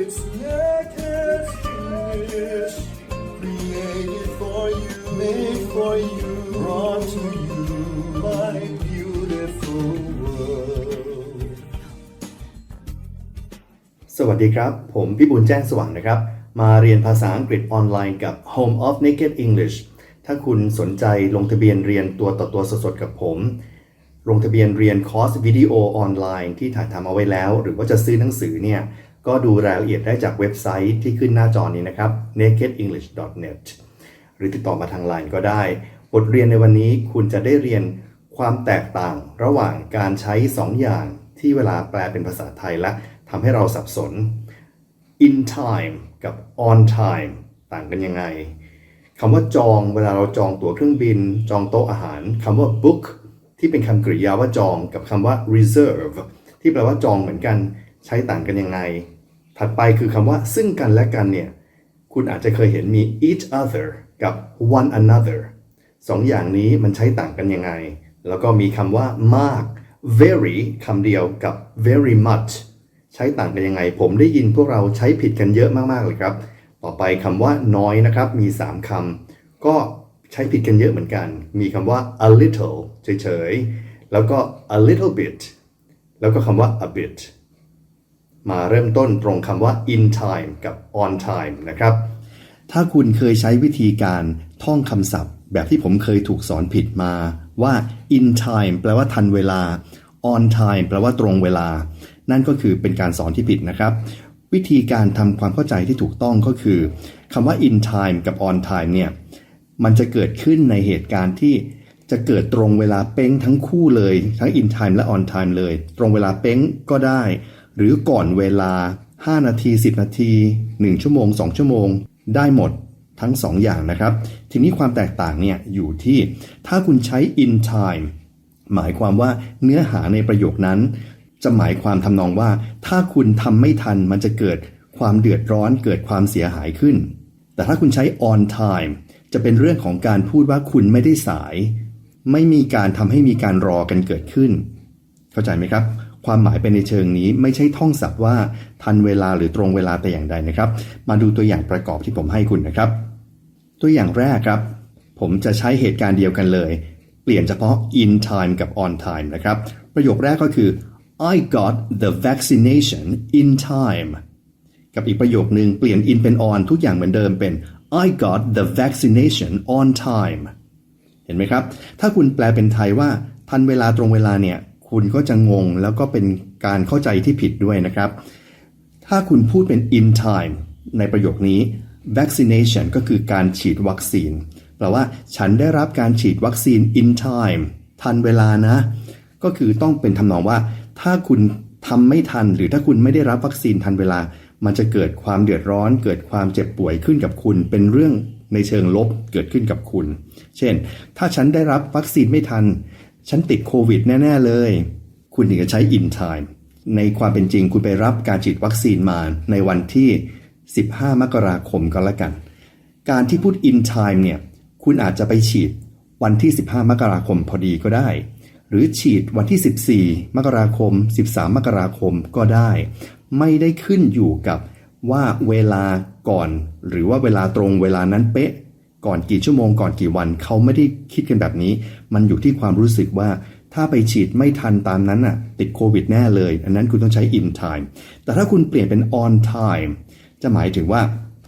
It's naked English, created for you, made for you, brought to you, my beautiful world. สวัสดีครับ ผมพี่บุญแจ้งสว่างนะครับ มาเรียนภาษาอังกฤษออนไลน์กับ Home of Naked English ถ้าคุณสนใจลงทะเบียนเรียนตัวต่อตัวสดๆกับผม ลงทะเบียนเรียนคอร์สวิดีโอออนไลน์ที่ถ่ายทำเอาไว้แล้ว หรือว่าจะซื้อหนังสือเนี่ย ก็ดูรายละเอียดได้จากเว็บไซต์ที่ขึ้นหน้าจอนี้นะครับ nakedenglish.net หรือติดต่อมาทางไลน์ก็ได้ บทเรียนในวันนี้คุณจะได้เรียนความแตกต่างระหว่างการใช้ 2 อย่างที่เวลาแปลเป็นภาษาไทยและทำให้เราสับสน in time กับ on time ต่างกันยังไงคำว่าจองเวลาเราจองตั๋วเครื่องบิน จองโต๊ะอาหารคำว่า book ที่เป็นคำกริยาว่าจองกับคำว่า reserve ที่แปลว่าจองเหมือนกัน ใช้ต่างกันยังไง ถัดไปคือคำว่าซึ่งกันและกันเนี่ย คุณอาจจะเคยเห็นมี each other กับ one another สองอย่างนี้มันใช้ต่างกันยังไง แล้วก็มีคำว่ามาก very คำเดียวกับ very much ใช้ต่างกันยังไง ผมได้ยินพวกเราใช้ผิดกันเยอะมากๆเลยครับ ต่อไปคำว่าน้อยนะครับ มี 3คำก็ใช้ผิดกันเยอะเหมือนกัน มีคำว่า a little เฉยๆ แล้วก็ a little bit แล้วก็คำว่า a bit มาเริ่มต้นตรงคำว่า in time กับ on time นะครับ ถ้าคุณเคยใช้วิธีการท่องคำศัพท์ แบบที่ผมเคยถูกสอนผิดมาว่า in time แปลว่าทันเวลา on time แปลว่าตรงเวลา นั่นก็คือเป็นการสอนที่ผิดนะครับ วิธีการทำความเข้าใจที่ถูกต้องก็คือคำว่า in time กับ on time เนี่ยมันจะเกิดขึ้นในเหตุการณ์ที่จะเกิดตรงเวลาเป้งทั้งคู่เลย ทั้ง in time และ on time เลย ตรงเวลาเป้งก็ได้ หรือก่อนเวลา 5 นาที 10 นาที 1 ชั่วโมง 2 ชั่วโมง ได้หมดทั้ง 2 อย่างนะครับ ทีนี้ความแตกต่างเนี่ยอยู่ที่ถ้าคุณใช้ in time หมายความว่าเนื้อหาในประโยคนั้น จะหมายความทำนองว่า ถ้าคุณทำไม่ทันมันจะเกิดความเดือดร้อนเกิดความเสียหายขึ้น แต่ถ้าคุณใช้ on time จะเป็นเรื่องของการพูดว่าคุณไม่ได้สาย ไม่มีการทำให้มีการรอกันเกิดขึ้น เข้าใจไหมครับ ความหมายเป็นในเชิงนี้ไม่ใช่ท่องศัพท์ว่าทันเวลาหรือตรงเวลาแต่อย่างใดนะครับ มาดูตัวอย่างประกอบที่ผมให้คุณนะครับ ตัวอย่างแรกครับ ผมจะใช้เหตุการณ์เดียวกันเลย เปลี่ยนเฉพาะ in time กับ on time นะครับ ประโยคแรกก็คือ I got the vaccination in time กับอีกประโยคนึงเปลี่ยน in เป็น on ทุกอย่างเหมือนเดิมเป็น I got the vaccination on time เห็นไหมครับ ถ้าคุณแปลเป็นไทยว่าทันเวลาตรงเวลาเนี่ย คุณก็จะงงแล้วก็เป็นการเข้าใจที่ผิดด้วยนะครับ ถ้าคุณพูดเป็น in time ในประโยคนี้ vaccination ก็คือการฉีดวัคซีนแปลว่าฉันได้รับการฉีดวัคซีน in time ทันเวลานะ ก็คือต้องเป็นทำนองว่า ถ้าคุณทำไม่ทัน หรือถ้าคุณไม่ได้รับวัคซีนทันเวลา มันจะเกิดความเดือดร้อน เกิดความเจ็บป่วยขึ้นกับคุณ เป็นเรื่องในเชิงลบเกิดขึ้นกับคุณ เช่น ถ้าฉันได้รับวัคซีนไม่ทัน ฉันติดโควิดแน่ ๆ เลย คุณถึงจะใช้ in time ในความเป็นจริงคุณไปรับการฉีดวัคซีนมาในวันที่ 15 มกราคมก็แล้วกัน การที่พูด in time เนี่ย คุณอาจจะไปฉีดวันที่ 15 มกราคมพอดีก็ได้ หรือฉีดวันที่ 14 มกราคม 13 มกราคมก็ได้ ไม่ได้ขึ้นอยู่กับว่าเวลาก่อน หรือว่าเวลาตรงเวลานั้นเป๊ะ ก่อนกี่ชั่วโมงก่อนกี่วันเขาไม่ได้คิดกันแบบนี้ มันอยู่ที่ความรู้สึกว่าถ้าไปฉีดไม่ทันตามนั้นน่ะ ติดโควิดแน่เลย อันนั้นคุณต้องใช้ in time แต่ถ้าคุณเปลี่ยนเป็น on time จะหมายถึงว่า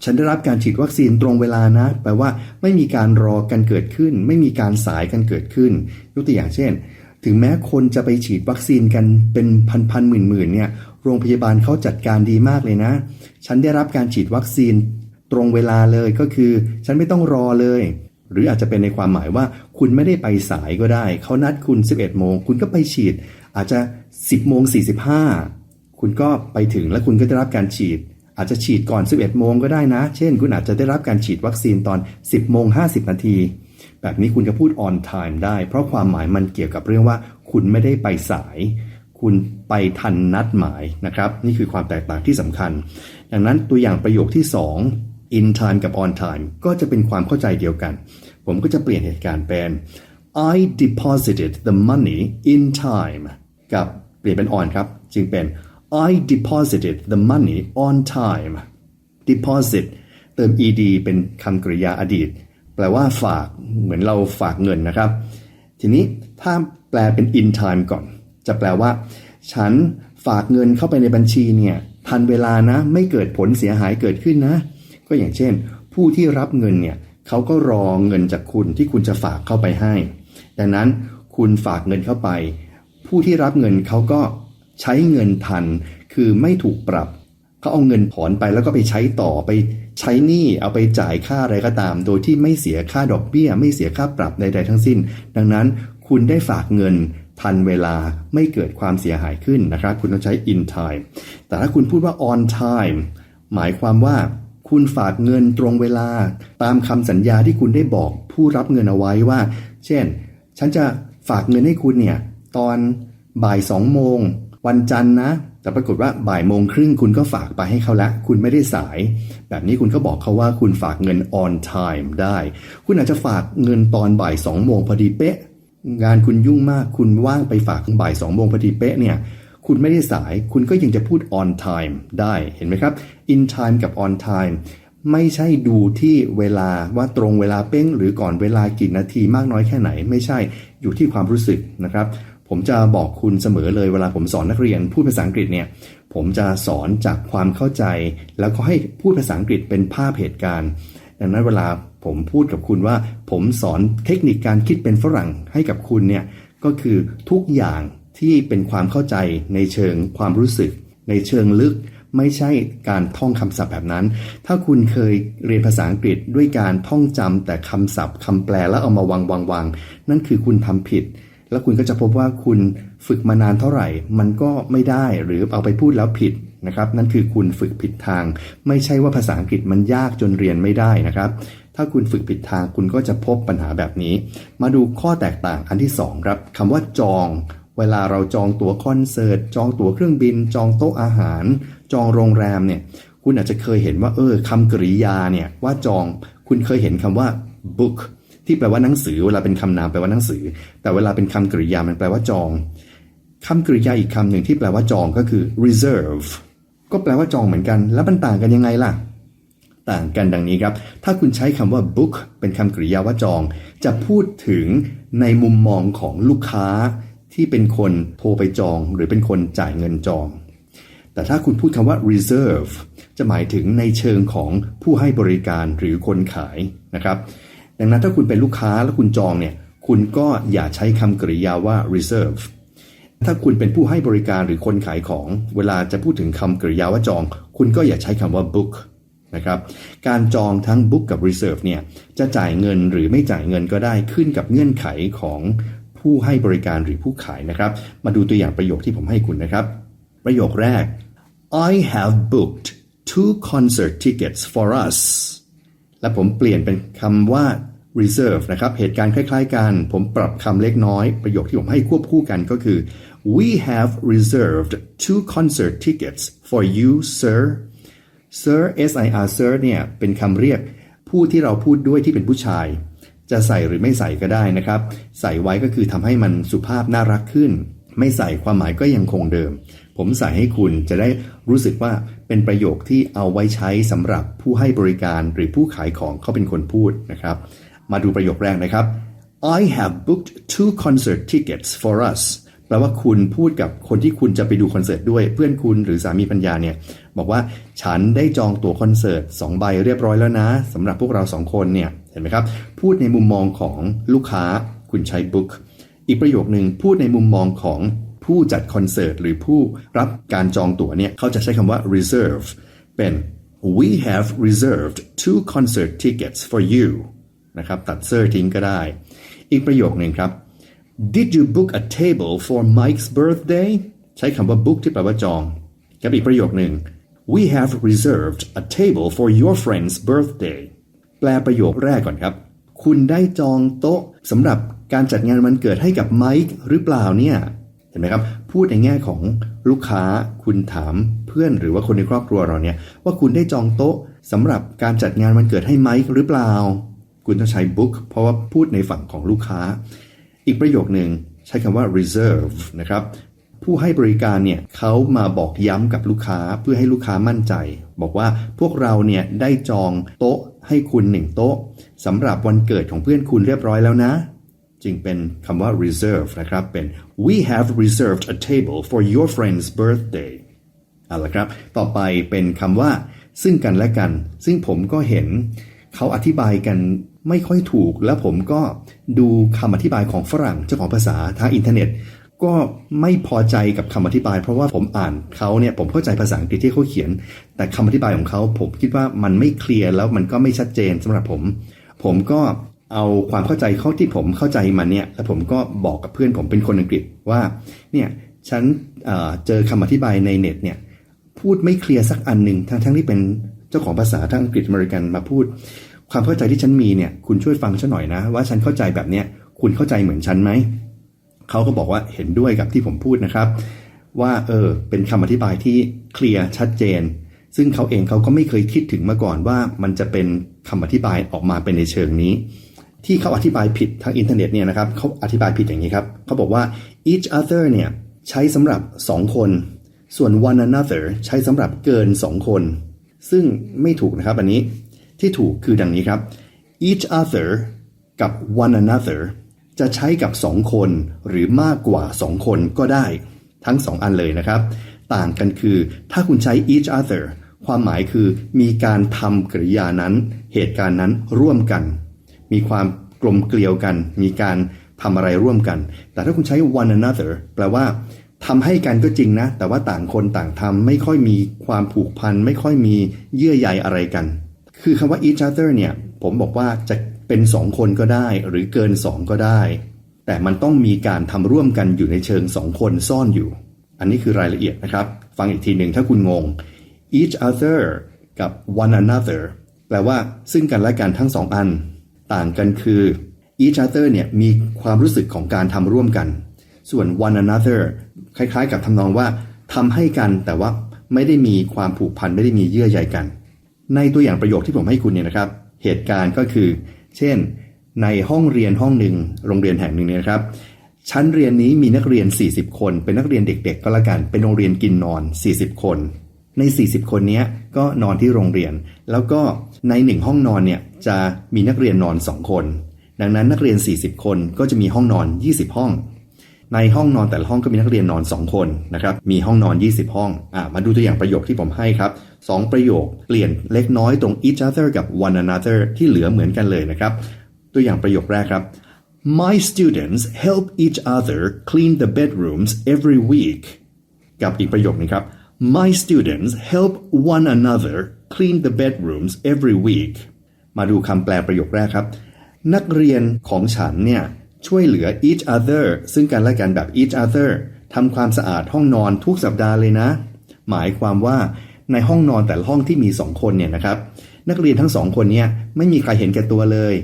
ฉันได้รับการฉีดวัคซีนตรงเวลานะ แปลว่าไม่มีการรอกันเกิดขึ้น ไม่มีการสายกันเกิดขึ้น ยกตัวอย่างเช่น ถึงแม้คนจะไปฉีดวัคซีนกันเป็นพันพันหมื่นหมื่นเนี่ย โรงพยาบาลเขาจัดการดีมากเลยนะ ฉันได้รับการฉีดวัคซีน ตรงเวลาเลยก็คือ ฉันไม่ต้องรอเลย หรืออาจจะเป็นในความหมายว่า คุณไม่ได้ไปสายก็ได้ เขานัดคุณ 11 โมง คุณก็ไปฉีด อาจจะ 10 โมง 45 คุณก็ไปถึงแล้วคุณก็ได้รับการฉีด อาจจะฉีดก่อน 11 โมงก็ได้นะ เช่น คุณอาจจะได้รับการฉีดวัคซีนตอน 10 โมง 50 นาที แบบนี้คุณจะพูด on time ได้ เพราะความหมายมันเกี่ยวกับเรื่องว่า คุณไม่ได้ไปสาย คุณไปทันนัดหมายนะครับ นี่คือความแตกต่างที่สำคัญ ดังนั้นตัวอย่างประโยคที่ 2 in time กับ on time ก็จะเป็นความเข้าใจเดียวกัน ผมก็จะเปลี่ยนเหตุการณ์เป็น I deposited the money in time กับเปลี่ยนเป็น on ครับ จึงเป็น I deposited the money on time deposit เติม ed เป็นคำกริยาอดีต แปลว่าฝากเหมือนเราฝากเงินนะครับ ทีนี้ถ้าแปลเป็น in time ก่อน จะแปลว่า ฉันฝากเงินเข้าไปในบัญชีเนี่ยทันเวลานะ ไม่เกิดผลเสียหายเกิดขึ้นนะ ก็อย่างเช่น ผู้ที่รับเงินเนี่ยเขาก็รอเงินจากคุณที่คุณจะฝากเข้าไปให้ ดังนั้นคุณฝากเงินเข้าไป ผู้ที่รับเงินเขาก็ใช้เงินทัน คือไม่ถูกปรับเขาเอาเงินถอนไปแล้วก็ไปใช้ต่อไปใช้หนี้เอาไปจ่ายค่าอะไรก็ตาม โดยที่ไม่เสียค่าดอกเบี้ย ไม่เสียค่าปรับใดๆทั้งสิ้น ดังนั้นคุณได้ฝากเงินทันเวลาไม่เกิดความเสียหายขึ้นนะครับ คุณต้องใช้ in time แต่ถ้าคุณพูดว่า on time หมายความว่า คุณฝากเงินตรงเวลาตามคำสัญญาที่คุณได้บอกผู้รับเงินเอาไว้ว่า เช่น ฉันจะฝากเงินให้คุณเนี่ยตอนบ่ายสองโมง วันจันทร์นะ แต่ปรากฏว่าบ่ายโมงครึ่งคุณก็ฝากไปให้เขาละ คุณไม่ได้สาย แบบนี้คุณก็บอกเขาว่าคุณฝากเงิน on time ได้ คุณอาจจะฝากเงินตอนบ่ายสองโมงพอดีเป๊ะ งานคุณยุ่งมากคุณว่างไปฝากบ่ายสองโมงพอดีเป๊ะเนี่ย คุณไม่ได้สาย คุณก็ยังจะพูด on time ได้เห็นไหมครับ in time กับ on time ไม่ใช่ดูที่เวลาว่าตรงเวลาเป้ง หรือก่อนเวลากี่นาทีมากน้อยแค่ไหน ไม่ใช่อยู่ที่ความรู้สึกนะครับ ผมจะบอกคุณเสมอเลยเวลาผมสอนนักเรียนพูดภาษาอังกฤษเนี่ยผมจะสอนจากความเข้าใจ แล้วก็ให้พูดภาษาอังกฤษเป็นภาพเหตุการณ์ดังนั้นเวลาผมพูดกับคุณว่า ผมสอนเทคนิคการคิดเป็นฝรั่งให้กับคุณเนี่ยก็คือทุกอย่าง ที่เป็นความเข้าใจในเชิงความรู้สึก ในเชิงลึกไม่ใช่การท่องคำศัพท์แบบนั้น ถ้าคุณเคยเรียนภาษาอังกฤษด้วยการท่องจำแต่คำศัพท์คำแปลแล้วเอามาวางวางวางนั่นคือคุณทำผิด แล้วคุณก็จะพบว่าคุณฝึกมานานเท่าไหร่ มันก็ไม่ได้หรือเอาไปพูดแล้วผิดนะครับ นั่นคือคุณฝึกผิดทาง ไม่ใช่ว่าภาษาอังกฤษมันยากจนเรียนไม่ได้นะครับ ถ้าคุณฝึกผิดทางคุณก็จะพบปัญหาแบบนี้ มาดูข้อแตกต่างอันที่สองครับคำว่าจอง เวลาเราจองตั๋วคอนเสิร์ต จองตั๋วเครื่องบิน จองโต๊ะอาหาร จองโรงแรมเนี่ย คุณอาจจะเคยเห็นว่า เออคำกริยาเนี่ยว่าจอง คุณเคยเห็นคำว่า book ที่แปลว่าหนังสือ เวลาเป็นคำนามแปลว่าหนังสือ แต่เวลาเป็นคำกริยามันแปลว่าจองคำกริยาอีกคำหนึ่งที่แปลว่าจองก็คือ reserve ก็แปลว่าจองเหมือนกัน แล้วมันต่างกันยังไงล่ะ ต่างกันดังนี้ครับ ถ้าคุณใช้คำว่า book เป็นคำกริยาว่าจอง จะพูดถึงในมุมมองของลูกค้า ที่เป็นคนโทรไปจอง หรือเป็นคนจ่ายเงินจอง แต่ถ้าคุณพูดคำว่า reserve จะหมายถึงในเชิงของผู้ให้บริการหรือคนขายนะครับ ดังนั้นถ้าคุณเป็นลูกค้าแล้วคุณจองเนี่ย คุณก็อย่าใช้คำกริยาว่า reserve ถ้าคุณเป็นผู้ให้บริการหรือคนขายของ เวลาจะพูดถึงคำกริยาว่าจอง คุณก็อย่าใช้คำว่า book นะครับ การจองทั้ง book กับ reserve เนี่ย จะจ่ายเงินหรือไม่จ่ายเงินก็ได้ขึ้นกับเงื่อนไขของ ผู้ให้บริการหรือผู้ขายนะครับ มาดูตัวอย่างประโยคที่ผมให้คุณนะครับ ประโยคแรก I have booked two concert tickets for us และผมเปลี่ยนเป็นคำว่า reserve นะครับ เหตุการณ์คล้ายๆกัน ผมปรับคำเล็กน้อย ประโยคที่ผมให้ควบคู่กันก็คือ we have reserved two concert tickets for you sir sir s i r sir เนี่ย เป็นคำเรียกผู้ที่เราพูดด้วยที่เป็นผู้ชาย จะใส่หรือไม่ใส่ก็ได้นะครับ ใส่ไว้ก็คือทำให้มันสุภาพน่ารักขึ้น ไม่ใส่ความหมายก็ยังคงเดิม ผมใส่ให้คุณจะได้รู้สึกว่าเป็นประโยคที่เอาไว้ใช้สำหรับผู้ให้บริการหรือผู้ขายของเขาเป็นคนพูดนะครับ มาดูประโยคแรกนะครับ I have booked two concert tickets for us แปลว่าคุณพูดกับคนที่คุณจะไปดูคอนเสิร์ตด้วย เพื่อนคุณหรือสามีปัญญาเนี่ยบอกว่าฉันได้จองตั๋วคอนเสิร์ต2ใบเรียบร้อยแล้วนะสำหรับพวกเราสองคนเนี่ยเห็นไหมครับ พูดในมุมมองของลูกค้าคุณใช้ book อีกประโยคหนึ่งพูดในมุมมองของผู้จัดคอนเสิร์ตหรือผู้รับการจองตั๋วเนี่ยเขาจะใช้คำว่า reserve เป็น we have reserved two concert tickets for you นะครับตัดเซอร์ทิ้งก็ได้ อีกประโยคหนึ่งครับ Did you book a table for Mike's birthday ใช้คำว่า book ที่แปลว่าจองกับอีกประโยคหนึ่ง We have reserved a table for your friend's birthday แปลประโยคแรกก่อนครับ คุณได้จองโต๊ะสำหรับการจัดงานวันเกิดให้กับไมค์หรือเปล่าเนี่ย เห็นไหมครับ พูดในแง่ของลูกค้าคุณถามเพื่อนหรือว่าคนในครอบครัวเราเนี่ย ว่าคุณได้จองโต๊ะสำหรับการจัดงานวันเกิดให้ไมค์หรือเปล่า คุณต้องใช้ book เพราะว่าพูดในฝั่งของลูกค้า อีกประโยคหนึ่งใช้คำว่า reserve นะครับผู้ให้บริการเนี่ยเขามาบอกย้ำกับลูกค้าเพื่อให้ลูกค้ามั่นใจ บอกว่าพวกเราเนี่ยได้จองโต๊ะให้คุณหนึ่งโต๊ะสำหรับวันเกิดของเพื่อนคุณเรียบร้อยแล้วนะ จึงเป็นคำว่า reserve นะครับ เป็น we have reserved a table for your friend's birthday เอาละครับ ต่อไปเป็นคำว่า ซึ่งกันและกัน ซึ่งผมก็เห็นเขาอธิบายกัน ไม่ค่อยถูก แล้วผมก็ดูคำอธิบายของฝรั่งเจ้าของภาษาทางอินเทอร์เน็ต ก็ไม่พอใจกับคำอธิบาย เพราะว่าผมอ่านเขาเนี่ยผมเข้าใจภาษาอังกฤษที่เขาเขียน แต่คำอธิบายของเขาผมคิดว่ามันไม่เคลียร์แล้วมันก็ไม่ชัดเจนสำหรับผม ผมก็เอาความเข้าใจเข้าที่ผมเข้าใจมันเนี่ยแล้วผมก็บอกกับเพื่อนผมเป็นคนอังกฤษว่าเนี่ยฉันเเจอคำอธิบายในเน็ตเนี่ยพูดไม่เคลียร์สักอันหนึ่งทั้งทั้งที่เป็นเจ้าของภาษาทางอังกฤษอเมริกันมาพูด ความเข้าใจที่ฉันมีเนี่ยคุณช่วยฟังฉันหน่อยนะ ว่าฉันเข้าใจแบบเนี้ยคุณเข้าใจเหมือนฉันไหมเขาก็บอกว่าเห็นด้วยกับที่ผมพูดนะครับ ว่าเออเป็นคำอธิบายที่เคลียร์ชัดเจน ซึ่งเขาเองเขาก็ไม่เคยคิดถึงมาก่อนว่ามันจะเป็นคำอธิบายออกมาเป็นในเชิงนี้ ที่เขาอธิบายผิดทางอินเทอร์เน็ตเนี่ยนะครับเขาอธิบายผิดอย่างนี้ครับเขาบอกว่า each other เนี่ยใช้สำหรับ 2 คน ส่วน one another ใช้สำหรับเกิน 2 คน ซึ่งไม่ถูกนะครับอันนี้ ที่ถูกคือดังนี้ครับ each other กับ one another จะใช้กับ2คนหรือมากกว่า2คนก็ได้ ทั้ง2อันเลยนะครับ ต่างกันคือ ถ้าคุณใช้ each other ความหมายคือมีการทำกริยานั้น เหตุการณ์นั้นร่วมกัน มีความกลมเกลียวกัน มีการทำอะไรร่วมกัน แต่ถ้าคุณใช้ one another แปลว่าทำให้กันก็จริงนะ แต่ว่าต่างคนต่างทำไม่ค่อยมีความผูกพัน ไม่ค่อยมีเยื่อใยอะไรกัน คือคำว่า each other เนี่ย ผมบอกว่าจะเป็นสองคนก็ได้ หรือเกินสองก็ได้ แต่มันต้องมีการทำร่วมกันอยู่ในเชิงสองคนซ่อนอยู่ อันนี้คือรายละเอียดนะครับ ฟังอีกทีหนึ่งถ้าคุณงง each other กับ one another แปลว่าซึ่งกันและกันทั้งสองอัน ต่างกันคือ each other เนี่ยมีความรู้สึกของการทำร่วมกัน ส่วน one another คล้ายๆ กับทำนองว่าทำให้กันแต่ว่าไม่ได้มีความผูกพันไม่ได้มีเยื่อใยกัน ในตัวอย่างประโยคที่ผมให้คุณเนี่ยนะครับ เหตุการณ์ก็คือ เช่น ในห้องเรียนห้องหนึ่งโรงเรียนแห่งหนึ่งเนี่ยครับชั้นเรียนนี้มีนักเรียน 40 คน เป็นนักเรียนเด็ก ๆ ก็แล้วกันเป็นโรงเรียนกินนอน 40 คน ใน 40 คนนี้ก็นอนที่โรงเรียน แล้วก็ในหนึ่งห้องนอนเนี่ยจะมีนักเรียนนอน 2 คน ดังนั้นนักเรียน 40 คนก็จะมีห้องนอน 20 ห้อง ในห้องนอนแต่ละห้องก็มีนักเรียนนอน 2 คนนะครับมีห้องนอน 20 ห้องอะมาดูตัวอย่างประโยคที่ผมให้ครับ 2 ประโยค เปลี่ยนเล็กน้อยตรง each other กับ one another ที่เหลือเหมือนกันเลยนะครับ ตัวอย่างประโยคแรกครับ My students help each other clean the bedrooms every week กับอีกประโยคนึงครับ My students help one another clean the bedrooms every week มาดูคำแปลประโยคแรกครับ นักเรียนของฉันเนี่ยช่วยเหลือ each other ซึ่งกันและกันแบบ each other ทำความสะอาดห้องนอนทุกสัปดาห์เลยนะ หมายความว่า ในห้องนอนแต่ละห้องที่มีสองคนเนี่ยนะครับ นักเรียนทั้งสองคนเนี่ยไม่มีใครเห็นแก่ตัวเลย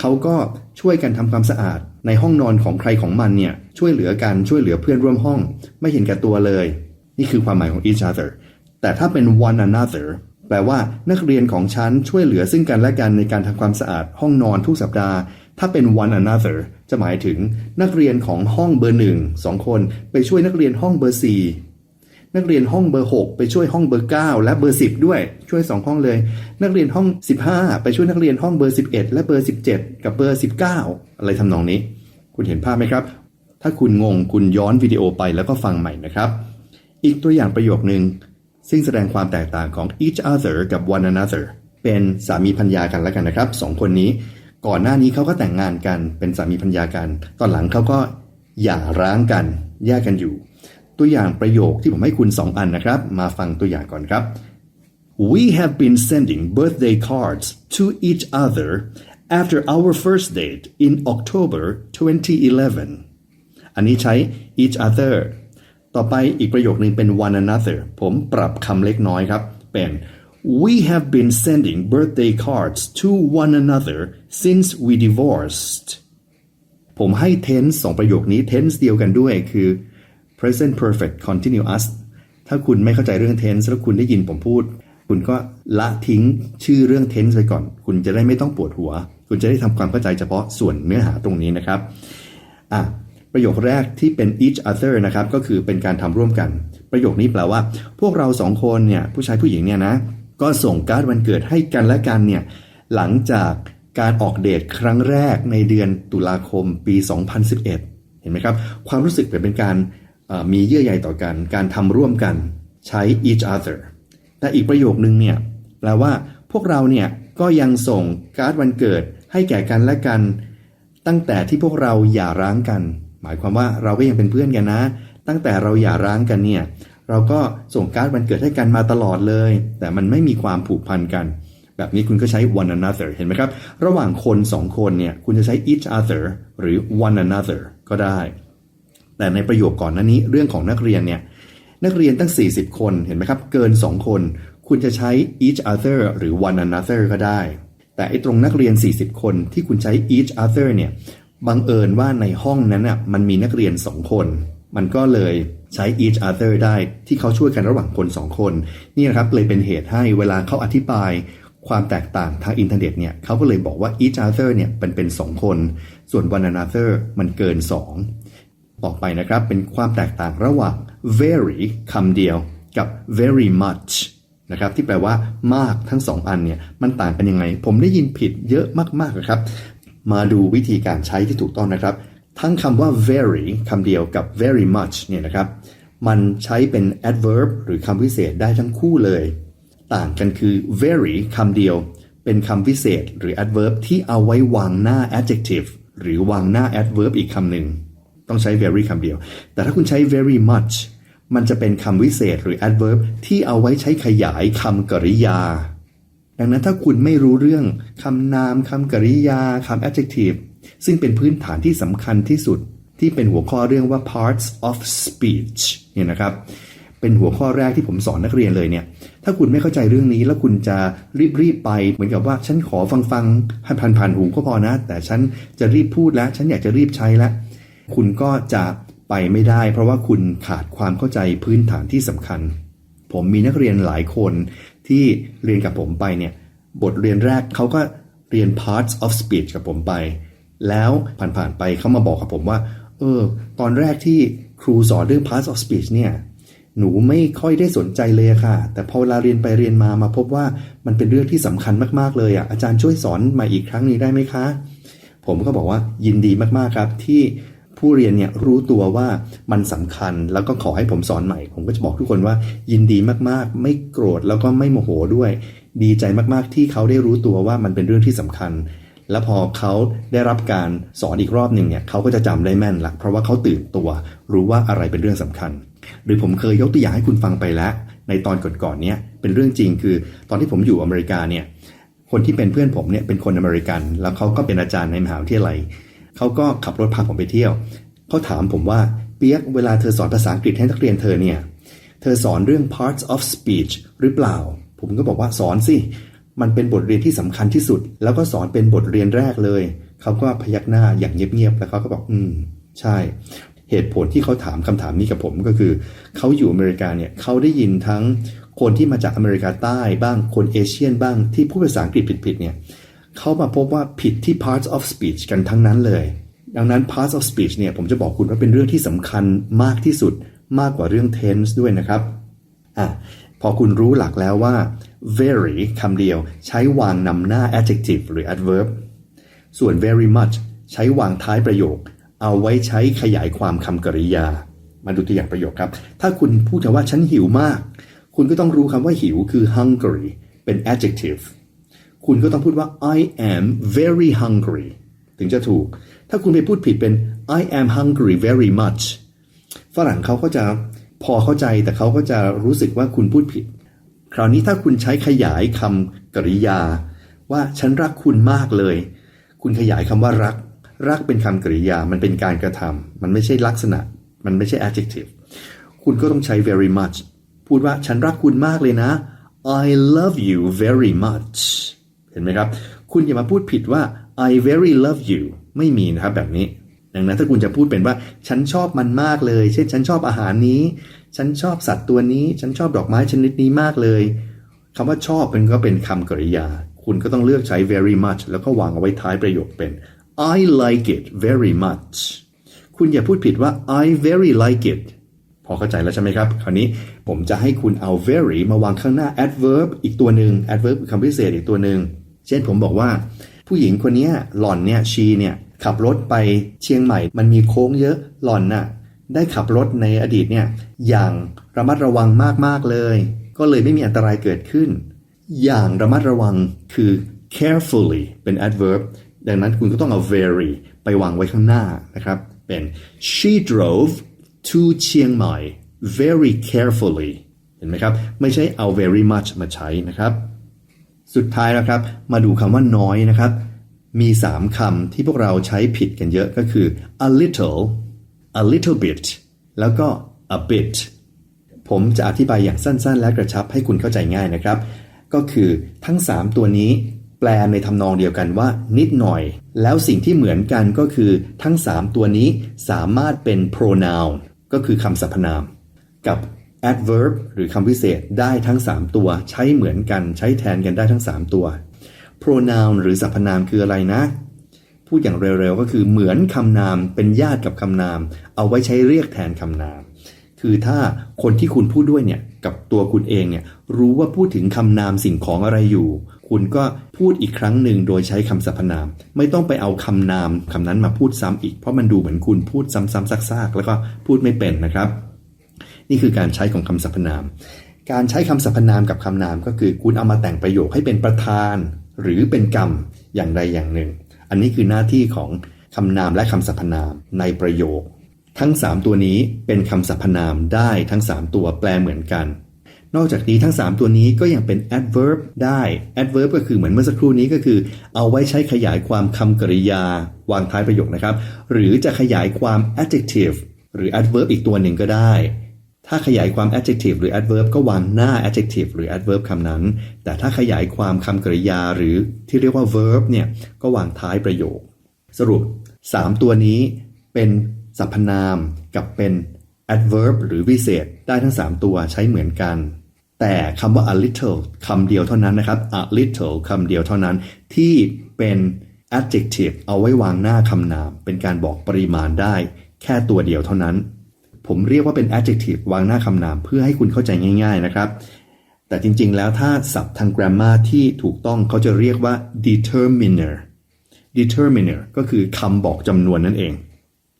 เขาก็ช่วยกันทำความสะอาด ในห้องนอนของใครของมันเนี่ยช่วยเหลือกันช่วยเหลือเพื่อนร่วมห้อง ไม่เห็นแก่ตัวเลย นี่คือความหมายของ each other แต่ถ้าเป็น one another แปลว่านักเรียนของฉันช่วยเหลือซึ่งกันและกันในการทำความสะอาดห้องนอนทุกสัปดาห์ ถ้าเป็น one another จะหมายถึงนักเรียนของห้องเบอร์หนึ่งสองคน ไปช่วยนักเรียนห้องเบอร์สี่ นักเรียนห้องเบอร์ 6 ไปช่วยห้องเบอร์ 9 และเบอร์ 10 ด้วย ช่วย 2 ห้องเลย นักเรียนห้อง 15 ไปช่วยนักเรียนห้องเบอร์ 11 และเบอร์ 17 กับเบอร์ 19 อะไรทำนองนี้ คุณเห็นภาพไหมครับ ถ้าคุณงงคุณย้อนวิดีโอไปแล้วก็ฟังใหม่นะครับ อีกตัวอย่างประโยคนึงซึ่งแสดงความแตกต่างของ each other กับ one another เป็นสามีพัญญากันแล้วกันนะครับสองคนนี้ ก่อนหน้านี้เขาก็แต่งงานกันเป็นสามีพัญญากัน ตอนหลังเขาก็หย่าร้างกันแยกกันอยู่ ตัวอย่างประโยคที่ผมให้คุณ 2 อันนะครับ มาฟังตัวอย่างก่อนครับ We have been sending birthday cards to each other after our first date in October 2011 อันนี้ใช้ each other ต่อไปอีกประโยคนึงเป็น one another ผมปรับคำเล็กน้อยครับ เป็น We have been sending birthday cards to one another since we divorced ผมให้ tense สองประโยคนี้ tense เดียวกันด้วยคือ present perfect continuous ถ้าคุณไม่เข้าใจเรื่อง tense แล้วคุณได้ยินผมพูด คุณก็ละทิ้งชื่อเรื่อง tense ไปก่อน คุณจะได้ไม่ต้องปวดหัว คุณจะได้ทำความเข้าใจเฉพาะส่วนเนื้อหาตรงนี้นะครับอะประโยคแรกที่เป็น each other นะครับก็คือเป็นการทำร่วมกัน ประโยคนี้แปลว่า พวกเราสองคนเนี่ยผู้ชายผู้หญิงเนี่ยนะก็ส่งการ์ดวันเกิดให้กันและกันเนี่ยหลังจากการออกเดทครั้งแรกในเดือนตุลาคมปี 2011 เห็นไหมครับ ความรู้สึกเป็นการ มีเยื่อใยต่อกัน การทำร่วมกันใช้ each other แต่อีกประโยคนึงเนี่ยแปลว่าพวกเราเนี่ยก็ยังส่งการ์ดวันเกิดให้แก่กันและกัน ตั้งแต่ที่พวกเราหย่าร้างกัน หมายความว่าเราก็ยังเป็นเพื่อนกันนะ ตั้งแต่เราหย่าร้างกันเนี่ยเราก็ส่งการ์ดวันเกิดให้กันมาตลอดเลย แต่มันไม่มีความผูกพันกัน แบบนี้คุณก็ใช้ one another เห็นไหมครับ ระหว่างคนสองคนเนี่ยคุณจะใช้ each other หรือ one another ก็ได้ แต่ในประโยคก่อนหน้านี้เรื่องของนักเรียนเนี่ยนักเรียนตั้ง 40 คนเห็นไหมครับ เกิน 2 คน คุณจะใช้ each other หรือ one another ก็ได้ แต่ไอ้ตรงนักเรียน 40 คนที่คุณใช้ each other เนี่ยบังเอิญว่าในห้องนั้นน่ะมันมีนักเรียน 2 คน มันก็เลยใช้ each other ได้ที่เขาช่วยกันระหว่างคน 2 คนนี่นะครับเลยเป็นเหตุให้เวลาเขาอธิบายความแตกต่างทางอินเทอร์เน็ตเนี่ยเขาก็เลยบอกว่า each other เนี่ยเป็นเป็น 2 คน ส่วน one another มันเกิน 2 ต่อไปนะครับ เป็นความแตกต่างระหว่าง very คำเดียวกับ very much นะครับที่แปลว่ามากทั้งสองอันเนี่ยมันต่างกันยังไง ผมได้ยินผิดเยอะมากๆนะครับ มาดูวิธีการใช้ที่ถูกต้องนะครับ ทั้งคำว่า very คำเดียวกับ very much เนี่ยนะครับ มันใช้เป็น adverb หรือคำวิเศษได้ทั้งคู่เลย ต่างกันคือ very คำเดียว เป็นคำวิเศษหรือ adverb ที่เอาไว้วางหน้า adjective หรือวางหน้า adverb อีกคำหนึ่ง ต้องใช้ very คำเดียว แต่ถ้าคุณใช้ very much มันจะเป็นคำวิเศษหรือ adverb ที่เอาไว้ใช้ขยายคำกริยา ดังนั้นถ้าคุณไม่รู้เรื่องคำนามคำกริยาคำ adjective ซึ่งเป็นพื้นฐานที่สำคัญที่สุดที่เป็นหัวข้อเรื่องว่า parts of speech เนี่ยนะครับ เป็นหัวข้อแรกที่ผมสอนนักเรียนเลยเนี่ย ถ้าคุณไม่เข้าใจเรื่องนี้แล้วคุณจะรีบๆไปเหมือนกับว่าฉันขอฟังฟังๆผ่านผ่านหูก็พอนะ แต่ฉันจะรีบพูดแล้ว ฉันอยากจะรีบใช้แล้ว คุณก็จะไปไม่ได้ เพราะว่าคุณขาดความเข้าใจพื้นฐานที่สำคัญ ผมมีนักเรียนหลายคนที่เรียนกับผมไปเนี่ยบทเรียนแรกเขาก็เรียน parts of speech กับผมไป แล้วผ่านๆไปเขามาบอกกับผมว่า เออ ตอนแรกที่ครูสอนเรื่อง parts of speech เนี่ยหนูไม่ค่อยได้สนใจเลยค่ะ แต่พอเวลาเรียนไปเรียนมามาพบว่ามันเป็นเรื่องที่สำคัญมากๆเลยอะอาจารย์ช่วยสอนม่อีกครั้งนี้ได้ไหมคะ ผมก็บอกว่ายินดีมากๆครับที่ ผู้เรียนเนี่ยรู้ตัวว่ามันสำคัญแล้วก็ขอให้ผมสอนใหม่ ผมก็จะบอกทุกคนว่ายินดีมากๆ ไม่โกรธแล้วก็ไม่โมโหด้วย ดีใจมากๆที่เขาได้รู้ตัวว่ามันเป็นเรื่องที่สำคัญ แล้วพอเขาได้รับการสอนอีกรอบหนึ่งเนี่ยเขาก็จะจำได้แม่นละเพราะว่าเขาตื่นตัว รู้ว่าอะไรเป็นเรื่องสำคัญ หรือผมเคยยกตัวอย่างให้คุณฟังไปแล้ว ในตอนก่อนๆเนี้ยเป็นเรื่องจริงคือตอนที่ผมอยู่อเมริกาเนี่ยคนที่เป็นเพื่อนผมเนี่ยเป็นคนอเมริกัน แล้วเขาก็เป็นอาจารย์ในมหาวิทยาลัย เขาก็ขับรถพาผมไปเที่ยวเขาถามผมว่าเปียกเวลาเธอสอนภาษาอังกฤษให้นักเรียนเธอเนี่ย เธอสอนเรื่อง parts of speech หรือเปล่า ผมก็บอกว่าสอนสิ มันเป็นบทเรียนที่สำคัญที่สุด แล้วก็สอนเป็นบทเรียนแรกเลย เขาก็พยักหน้าอย่างเงียบๆ แล้วเขาก็บอก อืม ใช่ เหตุผลที่เขาถามคำถามนี้กับผมก็คือ เขาอยู่อเมริกาเนี่ยเขาได้ยินทั้งคนที่มาจากอเมริกาใต้บ้างคนเอเชียนบ้างที่พูดภาษาอังกฤษผิดๆเนี่ย เขามาพบว่าผิดที่ parts of speech กันทั้งนั้นเลย ดังนั้น parts of speech เนี่ยผมจะบอกคุณว่าเป็นเรื่องที่สำคัญมากที่สุดมากกว่าเรื่อง tense ด้วยนะครับอะพอคุณรู้หลักแล้วว่า very คำเดียวใช้วางนำหน้า adjective หรือ adverb ส่วน very much ใช้วางท้ายประโยค เอาไว้ใช้ขยายความคำกริยา มาดูตัวอย่างประโยคครับ ถ้าคุณพูดคำว่าฉันหิวมาก คุณก็ต้องรู้คำว่าหิวคือ hungry เป็น adjective คุณก็ต้องพูดว่า I am very hungry ถึงจะถูก ถ้าคุณไปพูดผิดเป็น I am hungry very much ฝรั่งเขาก็จะพอเข้าใจแต่เขาก็จะรู้สึกว่าคุณพูดผิด คราวนี้ถ้าคุณใช้ขยายคำกริยา ว่าฉันรักคุณมากเลย คุณขยายคำว่ารัก รักเป็นคำกริยา มันเป็นการกระทำมันไม่ใช่ลักษณะ มันไม่ใช่ adjective คุณก็ต้องใช้ very much พูดว่าฉันรักคุณมากเลยนะ I love you very much เห็นไหมครับ คุณอย่ามาพูดผิดว่า I very love you ไม่มีนะครับแบบนี้ ดังนั้นถ้าคุณจะพูดเป็นว่า ฉันชอบมันมากเลย เช่น ฉันชอบอาหารนี้ ฉันชอบสัตว์ตัวนี้ ฉันชอบดอกไม้ชนิดนี้มากเลยคำว่าชอบมันก็เป็นคำกริยา คุณก็ต้องเลือกใช้ very much แล้วก็วางเอาไว้ท้ายประโยคเป็น I like it very much คุณอย่าพูดผิดว่า I very like it พอเข้าใจแล้วใช่ไหมครับ คราวนี้ผมจะให้คุณเอา very มาวางข้างหน้า adverb อีกตัวหนึ่ง adverb คือคำพิเศษอีกตัวหนึ่ง เช่นผมบอกว่า ผู้หญิงคนนี้หล่อนเนี่ยชีเนี่ยขับรถไปเชียงใหม่ มันมีโค้งเยอะหล่อนน่ะได้ขับรถในอดีตเนี่ยอย่างระมัดระวังมากๆเลย ก็เลยไม่มีอันตรายเกิดขึ้น อย่างระมัดระวังคือ carefully เป็น adverb ดังนั้นคุณก็ต้องเอา very ไปวางไว้ข้างหน้านะครับ เป็น she drove to เชียงใหม่ very carefully เห็นไหมครับ ไม่ใช่เอา very much มาใช้นะครับ สุดท้ายแล้วครับ มาดูคำว่าน้อยนะครับ มี 3คำที่พวกเราใช้ผิดกันเยอะก็คือ a little a little bit แล้วก็ a bit ผมจะอธิบายอย่างสั้นๆ และกระชับให้คุณเข้าใจง่ายนะครับ ก็คือทั้ง 3 ตัวนี้แปลในทำนองเดียวกันว่า นิดหน่อย แล้วสิ่งที่เหมือนกันก็คือทั้ง 3 ตัวนี้สามารถเป็น pronoun ก็คือคำสรรพนาม กับ adverb หรือคำพิเศษได้ทั้ง 3 ตัว ใช้เหมือนกันใช้แทนกันได้ทั้ง 3 ตัว pronoun หรือสรรพนามคืออะไรนะ พูดอย่างเร็วๆ ก็คือเหมือนคำนามเป็นญาติกับคำนาม เอาไว้ใช้เรียกแทนคำนาม คือถ้าคนที่คุณพูดด้วยเนี่ยกับตัวคุณเองเนี่ยรู้ว่าพูดถึงคำนามสิ่งของอะไรอยู่ คุณก็พูดอีกครั้งหนึ่งโดยใช้คำสรรพนาม ไม่ต้องไปเอาคำนามคำนั้นมาพูดซ้ำอีก เพราะมันดูเหมือนคุณพูดซ้ำๆซากๆ แล้วก็พูดไม่เป็นนะครับ นี่คือการใช้ของคำสรรพนาม การใช้คำสรรพนามกับคำนามก็คือคุณเอามาแต่งประโยคให้เป็นประธาน หรือเป็นกรรมอย่างใดอย่างหนึ่ง อันนี้คือหน้าที่ของคำนามและคำสรรพนามในประโยค ทั้ง 3 ตัวนี้เป็นคำสรรพนามได้ทั้ง 3 ตัวแปลเหมือนกัน นอกจากนี้ทั้ง 3 ตัวนี้ก็ยังเป็น adverb ได้ adverb ก็คือเหมือนเมื่อสักครู่นี้ก็คือ เอาไว้ใช้ขยายความคำกริยาวางท้ายประโยคนะครับ หรือจะขยายความ adjective หรือ adverb อีกตัวหนึ่งก็ได้ ถ้าขยายความ adjective หรือ adverb ก็วางหน้า adjective หรือ adverb คำนั้น แต่ถ้าขยายความคำกริยาหรือที่เรียกว่า verb เนี่ยก็วางท้ายประโยค สรุป 3 ตัวนี้เป็นสรรพนามกับเป็น adverb หรือวิเศษ ได้ทั้ง 3 ตัวใช้เหมือนกัน แต่คำว่า a little คำเดียวเท่านั้นนะครับ a little คำเดียวเท่านั้น ที่เป็น adjective เอาไว้วางหน้าคำนาม เป็นการบอกปริมาณได้ แค่ตัวเดียวเท่านั้น ผมเรียกว่าเป็น adjective วางหน้าคำนามเพื่อให้คุณเข้าใจง่าย ๆนะครับ แต่จริงๆ แล้วถ้าศัพท์ทาง grammar ที่ถูกต้องเขาจะเรียกว่า determiner determiner ก็คือคำบอกจำนวนนั่นเอง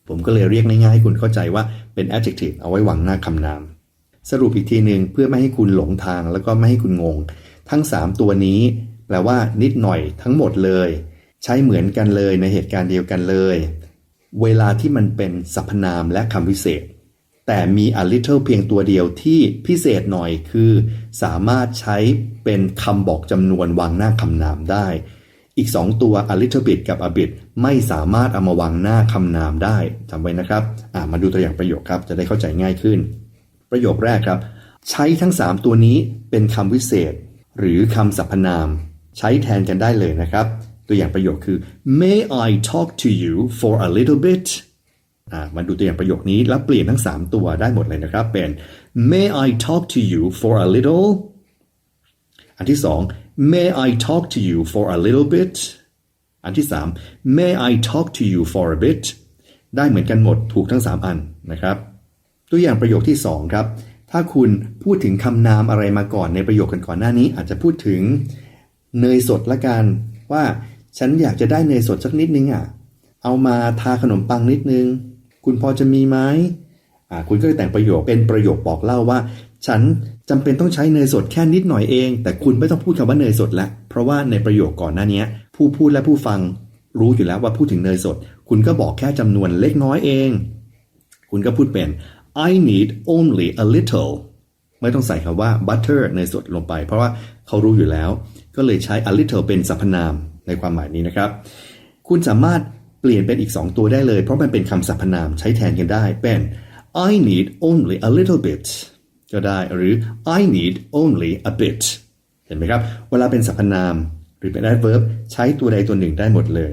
ผมก็เลยเรียกง่ายๆให้คุณเข้าใจว่าเป็น adjective เอาไว้วางหน้าคำนาม สรุปอีกทีหนึ่งเพื่อไม่ให้คุณหลงทางแล้วก็ไม่ให้คุณงง ทั้ง 3 ตัวนี้ แปลว่า นิดหน่อยทั้งหมดเลย ใช้เหมือนกันเลยในเหตุการณ์เดียวกันเลย เวลาที่มันเป็นสรรพนามและคำพิเศษ แต่มี a little เพียงตัวเดียวที่พิเศษหน่อยคือ สามารถใช้เป็นคำบอกจำนวนวางหน้าคำนามได้ อีก 2 ตัว a little bit กับ a bit ไม่สามารถเอามาวางหน้าคำนามได้จำไว้นะครับมาดูตัวอย่างประโยคครับ จะได้เข้าใจง่ายขึ้น ประโยคแรกครับ ใช้ทั้ง 3 ตัวนี้เป็นคำวิเศษ หรือคำสรรพนาม ใช้แทนกันได้เลยนะครับ ตัวอย่างประโยคคือ May I talk to you for a little bit มาดูตัวอย่างประโยคนี้แล้วเปลี่ยนทั้ง 3 ตัวได้หมดเลยนะครับ เป็น May I talk to you for a little อันที่ 2 May I talk to you for a little bit อันที่ 3 May I talk to you for a bit ได้เหมือนกันหมดถูกทั้ง 3 อันนะครับ ตัวอย่างประโยคที่ 2 ครับ ถ้าคุณพูดถึงคำนามอะไรมาก่อนในประโยคกันก่อนหน้านี้ อาจจะพูดถึงเนยสดละกันว่าฉันอยากจะได้เนยสดสักนิดนึงอะ เอามาทาขนมปังนิดนึง คุณพอจะมีไหมคุณก็จะแต่งประโยคเป็นประโยคบอกเล่าว่า ฉันจำเป็นต้องใช้เนยสดแค่นิดหน่อยเอง แต่คุณไม่ต้องพูดคำว่าเนยสดละเพราะว่าในประโยคก่อนหน้านี้ผู้พูดและผู้ฟังรู้อยู่แล้วว่าพูดถึงเนยสด คุณก็บอกแค่จำนวนเล็กน้อยเอง คุณก็พูดเป็น I need only a little ไม่ต้องใส่คำว่า butter เนยสดลงไป เพราะว่าเขารู้อยู่แล้ว ก็เลยใช้ a little เป็นสรรพนามในความหมายนี้นะครับ คุณสามารถ เปลี่ยนเป็นอีก 2 ตัวได้เลย เพราะมันเป็นคำสรรพนามใช้แทนกันได้เป็น I need only a little bit ก็ได้หรือ I need only a bit เห็นไหมครับ เวลาเป็นสรรพนามหรือเป็น adverb ใช้ตัวใดตัวหนึ่งได้หมดเลย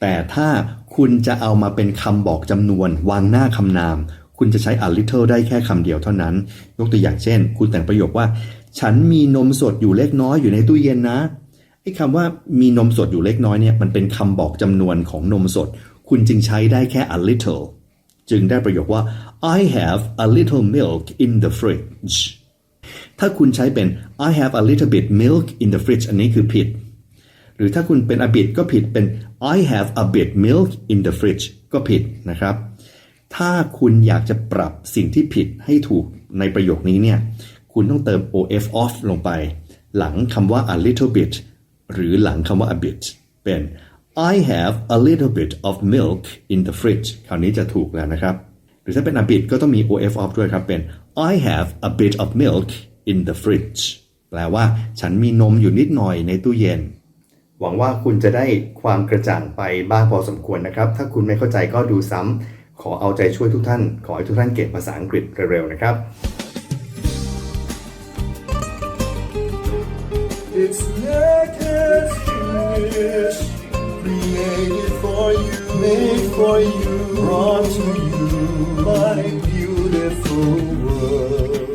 แต่ถ้าคุณจะเอามาเป็นคำบอกจำนวน วางหน้าคำนาม คุณจะใช้ a little ได้แค่คำเดียวเท่านั้น ยกตัวอย่างเช่น คุณแต่งประโยคว่า ฉันมีนมสดอยู่เล็กน้อยอยู่ในตู้เย็นนะ ไอ้คำว่ามีนมสดอยู่เล็กน้อยเนี่ยมันเป็นคำบอกจำนวนของนมสด คุณจึงใช้ได้แค่ a little จึงได้ประโยคว่า I have a little milk in the fridge ถ้าคุณใช้เป็น I have a little bit milk in the fridge อันนี้คือผิด หรือถ้าคุณเป็น a bit ก็ผิดเป็น I have a bit milk in the fridge ก็ผิดนะครับ ถ้าคุณอยากจะปรับสิ่งที่ผิดให้ถูกในประโยคนี้เนี่ย คุณต้องเติม of off ลงไป หลังคำว่า a little bit หรือหลังคำว่า a bit เป็น I have a little bit of milk in the fridge คราวนี้จะถูกแล้วนะครับ หรือถ้าเป็น a bit ก็ต้องมี of off ด้วยครับเป็น I have a bit of milk in the fridge แปลว่าฉันมีนมอยู่นิดหน่อยในตู้เย็น หวังว่าคุณจะได้ความกระจ่างไปบ้างพอสมควรนะครับ ถ้าคุณไม่เข้าใจก็ดูซ้ำขอเอาใจช่วยทุกท่าน ขอให้ทุกท่านเก่งภาษาอังกฤษเร็วๆนะครับ created for you, made for you, brought to you by beautiful world.